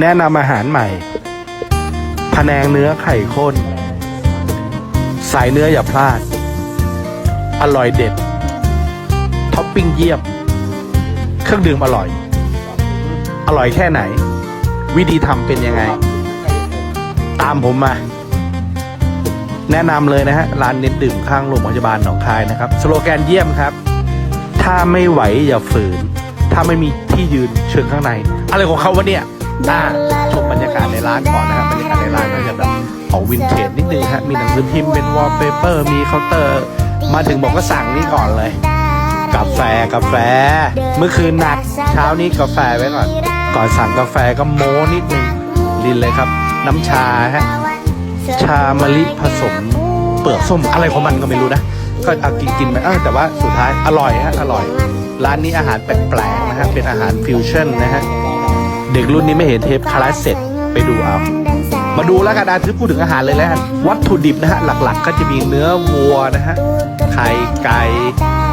แนะนำอาหารใหม่พแนงเนื้อไข่ข้น สายเนื้ออย่าพลาด อร่อยเด็ด ท็อปปิ้งเยี่ยม เครื่องดื่มอร่อย อร่อยแค่ไหน วิธีทำเป็นยังไง ตามผมมา แนะนำเลยนะฮะ ร้านเน้นดื่มข้างโรงพยาบาลหนองคายนะครับ สโลแกนเยี่ยมครับ ถ้าไม่ไหวอย่าฝืน ถ้าไม่มีที่ยืนเชิญข้างใน อะไรของเขาวะเนี่ย อ่าชมบรรยากาศในร้านก่อนนะครับบรรยากาศในร้านก็จะแบบออกวินเทจนิดนึงฮะมีหนังสือพิมพ์เป็นวอลเปเปอร์มีเคาน์เตอร์ มาถึงบอกก็สั่งนี่ก่อนเลย กาแฟกาแฟ เมื่อคืนหนักเช้านี้กาแฟไว้ก่อน ก่อนสั่งกาแฟก็โม้นิดนึงลินเลยครับ น้ำชาฮะชามะลิผสมเปลือกส้มอะไรของมันก็ไม่รู้นะก็เอากินกินไปเออแต่ว่าสุดท้ายอร่อยฮะอร่อย ร้านนี้อาหารแปลกๆนะฮะเป็นอาหารฟิวชั่นนะฮะ เด็กรุ่นนี้ไม่เห็นเทปคลาสเสร็จไปดูเอา มาดูแล้วกันอาที่พูดถึงอาหารเลยแล้วกันวัตถุดิบนะฮะ หลักๆ ก็จะมีเนื้อวัวนะฮะ ไข่ไก่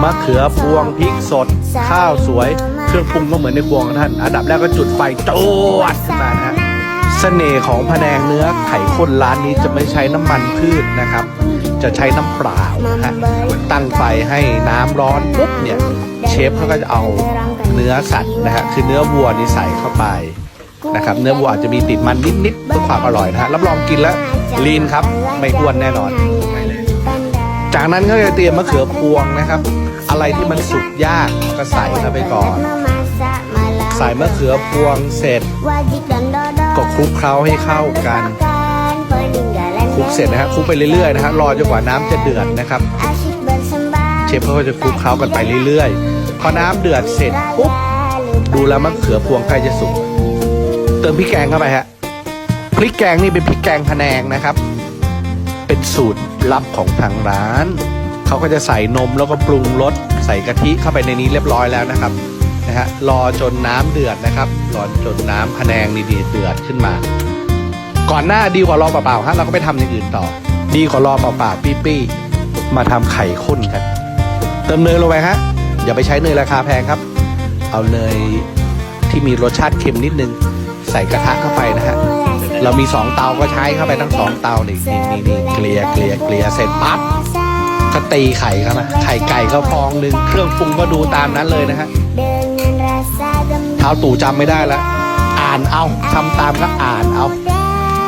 มะเขือพวงพริกสด ข้าวสวย เครื่องปรุงก็เหมือนในครัวงท่าน อันดับแรกก็จุดไฟจวดขึ้นมานะฮะเสน่ห์ของพะแนงเนื้อไข่ข้นร้านนี้จะไม่ใช้น้ำมันพืชนะครับ จะใช้น้ำเปล่านะฮะตั้งไฟให้น้ำร้อนปุ๊บเนี่ย เชฟเขาก็จะเอา เนื้อสัตว์นะฮะคือเนื้อวัวนี่ใส่เข้าไปนะครับเนื้อวัวอาจจะมีติดมันนิดๆเพื่อความอร่อยนะฮะรับรองกินแล้วลีนครับไม่อ้วนแน่นอน จากนั้นก็จะเตรียมมะเขือพวงนะครับ อะไรที่มันสุกยากก็ใส่เข้าไปก่อน ใส่มะเขือพวงเสร็จ ก็คลุกเคล้าให้เข้ากันคลุกเสร็จนะฮะคลุกไปเรื่อยๆนะฮะรอจนกว่าน้ำจะเดือดนะครับ เชฟเขาก็จะคลุกเคล้ากันไปเรื่อยๆ อน้ำเดือดเสร็จปุ๊บดูแล้วมะเขือพวงใกล้จะสุกเติมพริกแกงเข้าไปฮะพริกแกงนี่เป็นพริกแกงพะแนงนะครับ เป็นสูตรลับของทางร้านเขาก็จะใส่นมแล้วก็ปรุงรสใส่กะทิเข้าไปในนี้เรียบร้อยแล้วนะครับนะฮะรอจนน้ำเดือดนะครับรอจนน้ำพะแนงนี่ดีเดือดขึ้นมา ก่อนหน้าดีกว่ารอเปล่าๆฮะเราก็ไปทำอย่างอื่นต่อ ดีกว่ารอเปล่าๆปี้ๆมาทำไข่ข้นกัน เติมเนยลงไปฮะ อย่าไปใช้เนยราคาแพงครับ เอาเนยที่มีรสชาติเค็มนิดนึง ใส่กระทะเข้าไปนะฮะ เรามีสองเตาก็ใช้เข้าไปทั้งสองเตานี่นี่นี่นี่เกลี่ยเกลี่ยเกลี่ยเสร็จปั๊บก็ตีไข่เข้ามาไข่ไก่ก็ฟองหนึ่งเครื่องปรุงก็ดูตามนั้นเลยนะฮะเท้าตู่จำไม่ได้ล้วอ่านเอาทำตามก็อ่านเอา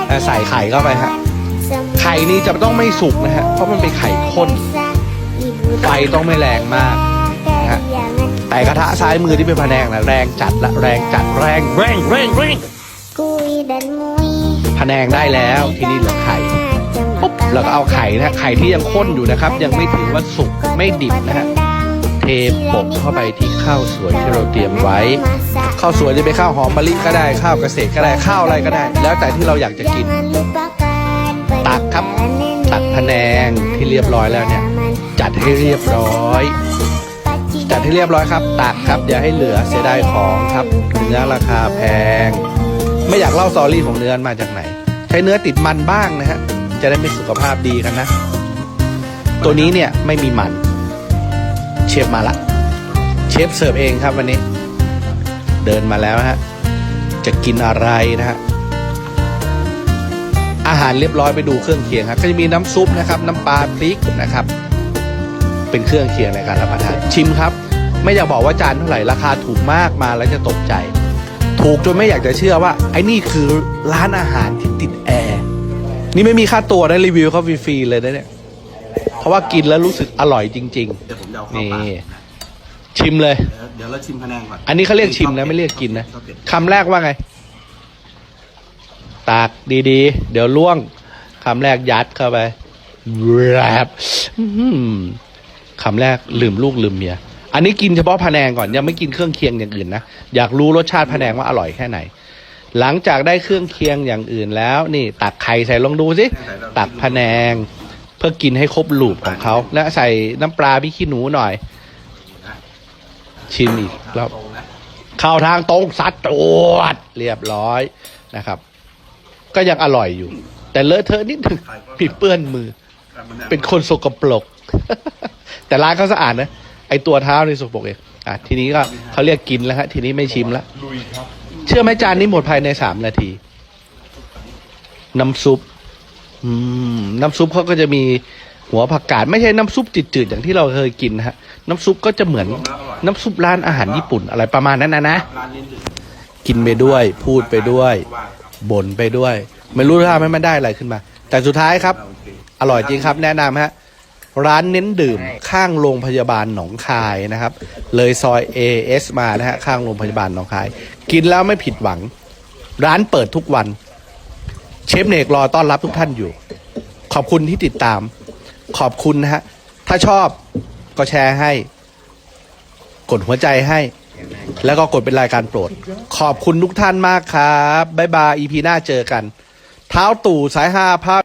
แล้วใส่ไข่เข้าไปฮะไข่นี่จะต้องไม่สุกนะฮะเพราะมันเป็นไข่ข้นไฟต้องไม่แรงมาก ฮะแต่กระทะซ้ายมือที่เป็นพะแนงนะแรงจัดละแรงจัดแรงแรงแรงแรงพะแนงได้แล้วทีนี้เหลือไข่ปุ๊บเราก็เอาไข่นะไข่ที่ยังข้นอยู่นะครับ ยังไม่ถึงว่าสุกไม่ดิบนะฮะเทปกเข้าไปที่ข้าวสวยที่เราเตรียมไว้ข้าวสวยจะเป็นข้าวหอมมะลิก็ได้ข้าวเกษตรก็ได้ข้าวอะไรก็ได้ แล้วแต่ที่เราอยากจะกิน ตักครับตักพะแนงที่เรียบร้อยแล้วเนี่ย จัดให้เรียบร้อย จัดให้เรียบร้อยครับ ตักครับอย่าให้เหลือเสียดายของครับเนื้อราคาแพง ไม่อยากเล่าสอรี่ของเนื้อมาจากไหน ใช้เนื้อติดมันบ้างนะฮะจะได้มีสุขภาพดีกันนะ ตัวนี้เนี่ยไม่มีมัน เชฟมาละ เชฟเสิร์ฟเองครับวันนี้ เดินมาแล้วฮะจะกินอะไรนะฮะอาหารเรียบร้อยไปดูเครื่องเคียงครับก็จะมีน้ำซุปนะครับ น้ำปลาพริกนะครับ เป็นเครื่องเคียงในการรับประทานชิมครับ ไม่อยากบอกว่าจานเท่าไหร่ราคาถูกมากมาแล้วจะตกใจ ถูกจนไม่อยากจะเชื่อว่า ไอ้นี่คือร้านอาหารที่ติดแอร์นี่ไม่มีค่าตัวนะรีวิวเขาฟรีๆเลยนะเนี่ยเพราะว่ากินแล้วรู้สึกอร่อยจริงเดี๋ยวผมจะเอาๆเข้านี่ปากชิมเลย เดี๋ยวเราชิมพะแนงก่อนอันนี้เขาเรียกชิมนะไม่เรียกกินนะคำแรกว่าไง ตากดีๆ เดี๋ยวล่วงคำแรกยัดเข้าไปแรบอื้อหือ คำแรกลืมลูกลืมเมีย อันนี้กินเฉพาะพะแนงก่อนยังไม่กินเครื่องเคียงอย่างอื่นนะ อยากรู้รสชาติพะแนงว่าอร่อยแค่ไหน หลังจากได้เครื่องเคียงอย่างอื่นแล้ว นี่ตักไข่ใส่ลองดูสิตักพะแนงเพื่อกินให้ครบลูปของเขาและใส่น้ำปลาพริกขี้หนูหน่อย ชิมอีกแล้วตรงนะเข้าทางตรงสัดจวดเรียบร้อยนะครับ ก็ยังอร่อยอยู่ แต่เลอะเทอะนิดนึงผิดเปื้อนมือ เป็นคนสกปรก แต่ร้านเขาสะอาดนะ ไอตัวเท้าในี่สกปรกเองอะทีนี้ก็เขาเรียกกินแล้วฮะ ทีนี้ไม่ชิมแล้วเชื่อไหมจานนี้หมดภายในสามนาที น้ำซุป อืม น้ำซุปเขาก็จะมีหัวผักกาดไม่ใช่น้ำซุปจืดๆอย่างที่เราเคยกินฮะ น้ำซุปก็จะเหมือนน้ำซุปร้านอาหารญี่ปุ่นอะไรประมาณนั้นนะนะกินไปด้วย พูดไปด้วยบ่นไปด้วย ไม่รู้ทำให้มันได้อะไรขึ้นมา แต่สุดท้ายครับ อร่อยจริงครับ แนะนำฮะ ร้านเน้นดื่มข้างโรงพยาบาลหนองคายนะครับ เลยซอย AS มานะฮะข้างโรงพยาบาลหนองคาย กินแล้วไม่ผิดหวัง ร้านเปิดทุกวัน เชฟเนกรอต้อนรับทุกท่านอยู่ ขอบคุณที่ติดตาม ขอบคุณนะฮะถ้าชอบก็แชร์ให้ กดหัวใจให้ แล้วก็กดเป็นรายการโปรด ขอบคุณทุกท่านมากครับ บ๊ายบาย EP หน้าเจอกัน เท้าตู่สายห้าภาพ